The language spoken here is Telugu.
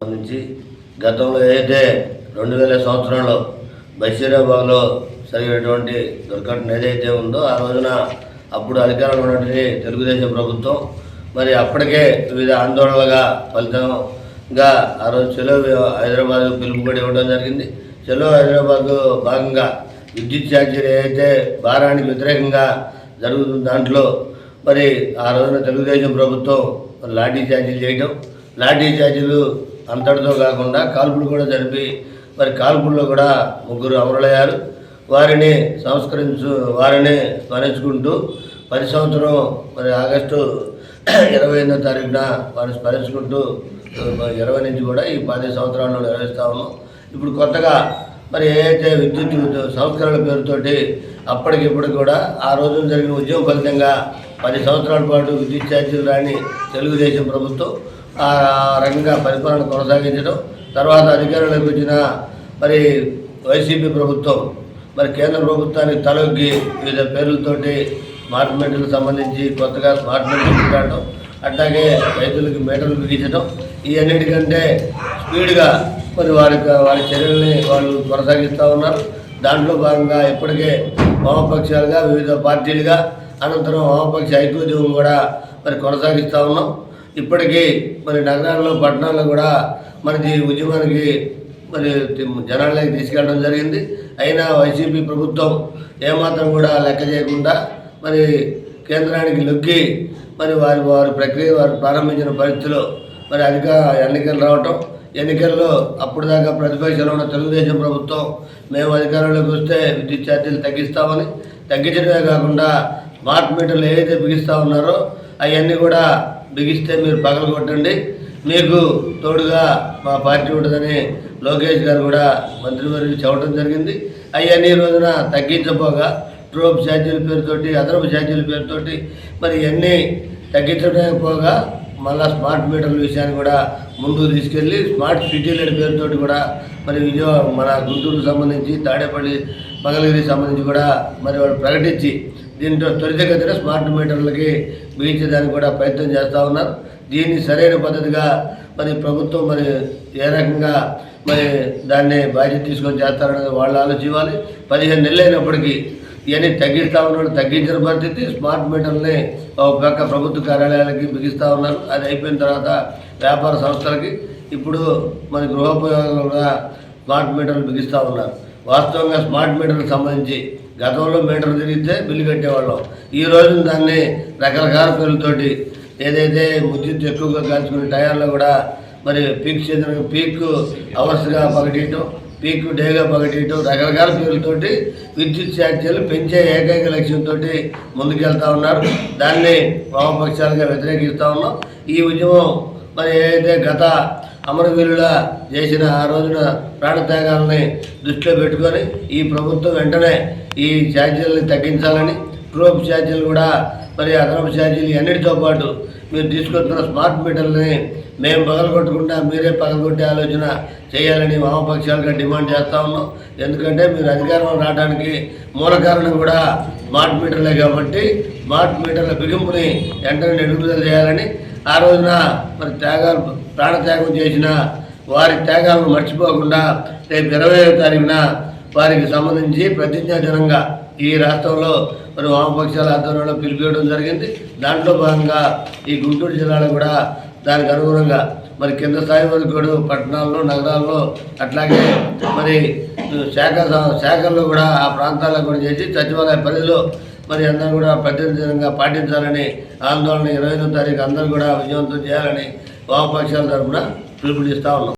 నుంచి గతంలో ఏదైతే రెండు వేల సంవత్సరంలో బషీరాబాద్లో జరిగినటువంటి దుర్ఘటన ఏదైతే ఉందో ఆ రోజున అప్పుడు అధికారంలో ఉన్నటువంటి తెలుగుదేశం ప్రభుత్వం మరి అప్పటికే వివిధ ఆందోళనలుగా ఫలితంగా ఆ రోజు చెలో హైదరాబాద్ పిలుపు కూడా ఇవ్వడం జరిగింది. చెలో హైదరాబాద్ భాగంగా విద్యుత్ ఛార్జీలు ఏదైతే భారానికి వ్యతిరేకంగా జరుగుతున్న దాంట్లో మరి ఆ రోజున తెలుగుదేశం ప్రభుత్వం లాఠీ ఛార్జీలు చేయడం లాఠీ ఛార్జీలు అంతటితో కాకుండా కాల్పులు కూడా జరిపి మరి కాల్పుల్లో కూడా ముగ్గురు అమరులయ్యారు. వారిని సంస్కరించు వారిని స్మరించుకుంటూ పది సంవత్సరం మరి ఆగస్టు ఇరవై ఎనిమిదో తారీఖున వారిని స్మరించుకుంటూ ఇరవై నుంచి కూడా ఈ పది సంవత్సరాల్లో నిర్వహిస్తా ఉన్నాం ఇప్పుడు కొత్తగా మరి ఏదైతే విద్యుత్ సంస్కరణ పేరుతోటి అప్పటికిప్పుడు కూడా ఆ రోజున జరిగిన ఉద్యమం ఫలితంగా పది సంవత్సరాల పాటు విద్యుత్ ఛార్జీలు రాని తెలుగుదేశం ప్రభుత్వం ఆ రకంగా పరిపాలన కొనసాగించడం తర్వాత అధికారంలోకి వచ్చిన మరి వైసీపీ ప్రభుత్వం మరి కేంద్ర ప్రభుత్వానికి తలొగ్గి వివిధ పేర్లతోటి స్మార్ట్ మీటర్లకు సంబంధించి కొత్తగా స్మార్ట్ మీటర్లు పెట్టడం అట్లాగే రైతులకు మీటర్లు బిగించడం ఈ అన్నిటికంటే స్పీడ్గా మరి వారి వారి చర్యల్ని వాళ్ళు కొనసాగిస్తూ ఉన్నారు. దాంట్లో భాగంగా ఇప్పటికే వామపక్షాలుగా వివిధ పార్టీలుగా అనంతరం వామపక్ష ఐక్యోద్యమం కూడా మరి కొనసాగిస్తూ ఉన్నాం. ఇప్పటికీ మరి నగరాల్లో పట్టణాల్లో కూడా మనది ఉద్యమానికి మరి జనాలకి తీసుకెళ్ళడం జరిగింది. అయినా వైసీపీ ప్రభుత్వం ఏమాత్రం కూడా లెక్క చేయకుండా మరి కేంద్రానికి లొక్కి మరి వారి వారి ప్రక్రియ వారు ప్రారంభించిన పరిస్థితిలో మరి అధిక ఎన్నికలు రావటం ఎన్నికల్లో అప్పుడు దాకా ప్రతిపక్షంలో ఉన్న తెలుగుదేశం ప్రభుత్వం మేము అధికారంలోకి వస్తే విద్యుత్ ఛార్జీలు తగ్గిస్తామని తగ్గించడమే కాకుండా స్మార్ట్ మీటర్లు ఏదైతే బిగిస్తూ ఉన్నారో అవన్నీ కూడా బిగిస్తే మీరు పగలు కొట్టండి. మీకు తోడుగా మా పార్టీ ఉంటుందని లోకేష్ గారు కూడా మంత్రివర్యులు చెప్పడం జరిగింది. అవన్నీ రోజున తగ్గించబోగా ట్రోప్ ఛార్జీల పేరుతోటి అదనపు ఛార్జీల పేరుతోటి మరి ఇవన్నీ తగ్గించడానికి పోగా మళ్ళా స్మార్ట్ మీటర్ల విషయాన్ని కూడా ముందుకు తీసుకెళ్ళి స్మార్ట్ సిటీల పేరుతోటి కూడా మరి విజయవాడ మన గుంటూరుకు సంబంధించి తాడేపల్లి మంగళగిరికి సంబంధించి కూడా మరి వాళ్ళు ప్రకటించి దీంతో త్వరితగతిన స్మార్ట్ మీటర్లకి బిగించడానికి కూడా ప్రయత్నం చేస్తూ ఉన్నారు దీన్ని సరైన పద్ధతిగా మరి ప్రభుత్వం మరి ఏ రకంగా మరి దాన్ని బాధ్యత తీసుకొని చేస్తారనేది వాళ్ళు ఆలోచించాలి పదిహేను నెలలు అయినప్పటికీ ఇవన్నీ తగ్గిస్తూ ఉన్నాడు తగ్గించిన పరిస్థితి. స్మార్ట్ మీటర్ని ఒక పక్క ప్రభుత్వ కార్యాలయాలకి బిగిస్తూ ఉన్నారు. అది అయిపోయిన తర్వాత వ్యాపార సంస్థలకి ఇప్పుడు మన గృహోపయోగాలు కూడా స్మార్ట్ మీటర్లు బిగిస్తూ ఉన్నారు. వాస్తవంగా స్మార్ట్ మీటర్లకు సంబంధించి గతంలో మీటర్ తిరిగితే బిల్లు కట్టేవాళ్ళం. ఈ రోజు దాన్ని రకరకాల పేర్లతోటి ఏదైతే విద్యుత్ ఎక్కువగా కాల్చుకునే టైర్లో కూడా మరి పీక్ సీజన్ పీక్ అవర్స్గా పగటీయటం పీక్ డేగా పగటీయటం రకరకాల పేర్లతోటి విద్యుత్ ఛార్జీలు పెంచే ఏకైక లక్ష్యంతో ముందుకెళ్తా ఉన్నారు. దాన్ని వామపక్షాలుగా వ్యతిరేకిస్తూ ఉన్నాం. ఈ ఉద్యమం మరి ఏదైతే గత అమరవీరుల చేసిన ఆ రోజున ప్రాణత్యాగాలని దృష్టిలో పెట్టుకొని ఈ ప్రభుత్వం వెంటనే ఈ ఛార్జీలని తగ్గించాలని ట్రోప్ ఛార్జీలు కూడా మరి అదనపు ఛార్జీలు అన్నిటితో పాటు మీరు తీసుకొస్తున్న స్మార్ట్ మీటర్లని మేము పగలగొట్టకుండా మీరే పగలగొట్టే ఆలోచన చేయాలని వామపక్షాలుగా డిమాండ్ చేస్తూ ఉన్నాం. ఎందుకంటే మీరు అధికారంలో రావడానికి మూల కారణం కూడా స్మార్ట్ మీటర్లే కాబట్టి స్మార్ట్ మీటర్ల బిగింపుని వెంటనే నిలుపుదల చేయాలని ఆ రోజున మరి త్యాగాలు ప్రాణత్యాగం చేసిన వారి త్యాగాలను మర్చిపోకుండా రేపు ఇరవై తారీఖున వారికి సంబంధించి ప్రతిజ్ఞాజనంగా ఈ రాష్ట్రంలో మరి వామపక్షాల ఆధ్వర్యంలో పిలిపేయడం జరిగింది. దాంట్లో భాగంగా ఈ గుంటూరు జిల్లాలో కూడా దానికి అనుగుణంగా మరి కింద స్థాయి వరకు కూడా పట్టణాల్లో నగరాల్లో అట్లాగే మరి శాఖ శాఖల్లో కూడా ఆ ప్రాంతాల్లో కూడా చేసి సచివాలయ పరిధిలో మరి అందరూ కూడా ప్రతినిధంగా పాటించాలని ఆందోళన ఇరవై ఐదో తారీఖు అందరూ కూడా విజయవంతం చేయాలని వామపక్షాల తరఫున పిలుపునిస్తా ఉన్నాం.